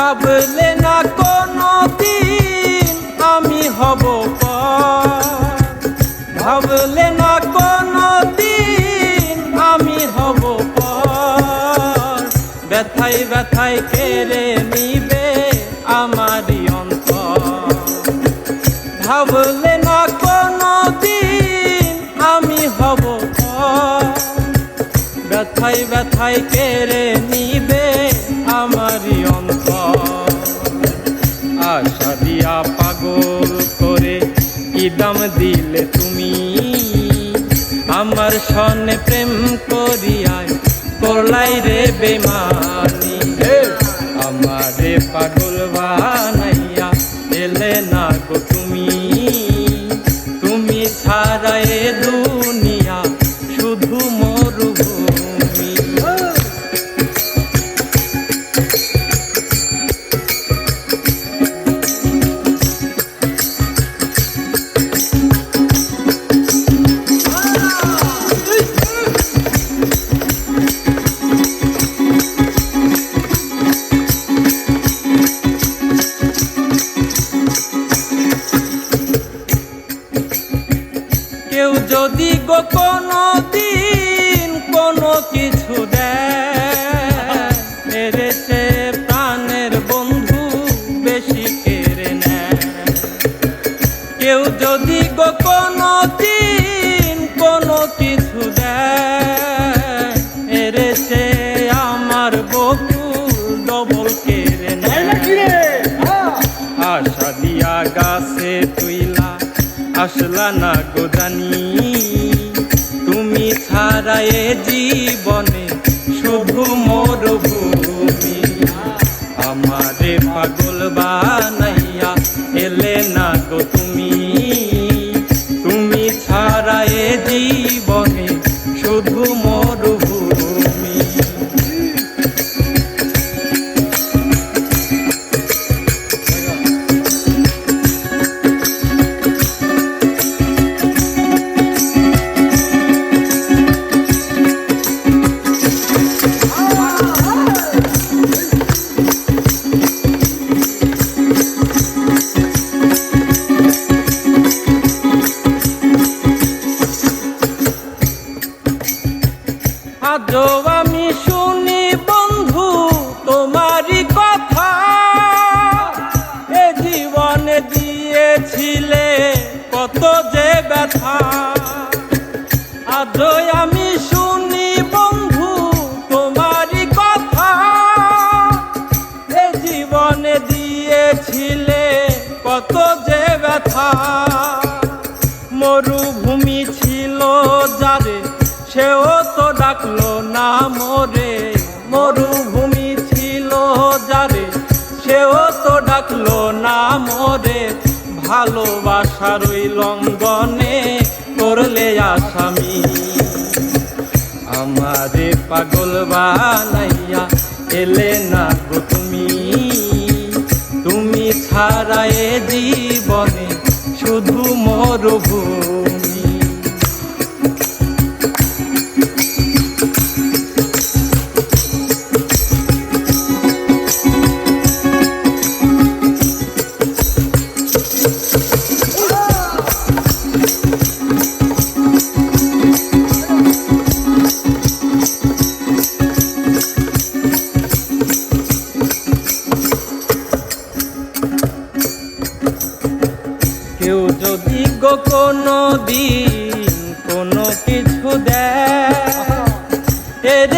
ভাবলে না কোনো দিন আমি হব ভাবলে না কোনো দিন আমি হব ব্যথাই ব্যথাই কেড়ে নিবে আমারই অন্তর। ভাবলে না কোনো দিন আমি হব ব্যথাই ব্যথাই কেড়ে নিবে সনে প্রেম করিয়ায় করলাই রে বেমানি। আমারে পাগল বানাইয়া এলে না গো তুমি তুমি? যদি গো কোনো দিন কোনো কিছু দেয়, মেরেছে প্রাণের বন্ধু বেশি কেড়ে নেয়। কেউ যদি গো কোনো দিন কোনো কিছু মেরেছে আমার বকুল ডবল কেড়ে নেয়। আশা দিয়া গাছে তুইলা, আসলা না গোদানি এ জীবনে শুভ মোর ভূমি আমারে পাগল বানাইয়া এলে না গো তুমি। তুমি ছাড়া এ জীবনে শুধু মোর আমি শুনি বন্ধু তোমারই কথা। এ জীবনে দিয়েছিলে কত যে ব্যথা। আজ আমি মরুভূমি ছিল যারে, সেও তো ডাকলো না মোরে। ভালোবাসার ওই লঙ্গনে করলে আসামি। আমারে পাগল বানাইয়া এলে না গো তুমি। তুমি ছাড়া এ জীবনে শুধু মরুভূমি। কেউ যদি গো কোনো দিন কোনো কিছু দেয় এর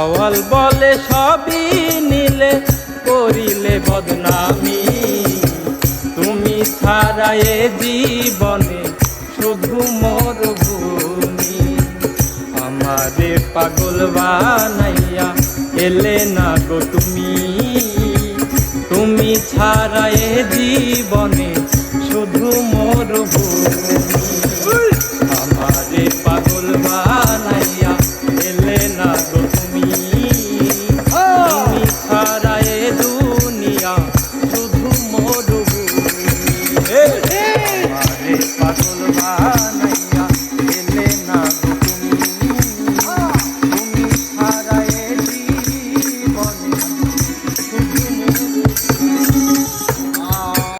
আওয়াল বলে সবই নিলে, করিলে বদনামি। তুমি ছাড়া এ জীবনে শুধু মোর ভূমি আমারে পাগল বানাইয়া এলে না গো তুমি। তুমি ছাড়া এ জীবনে শুধু মোর ভূমি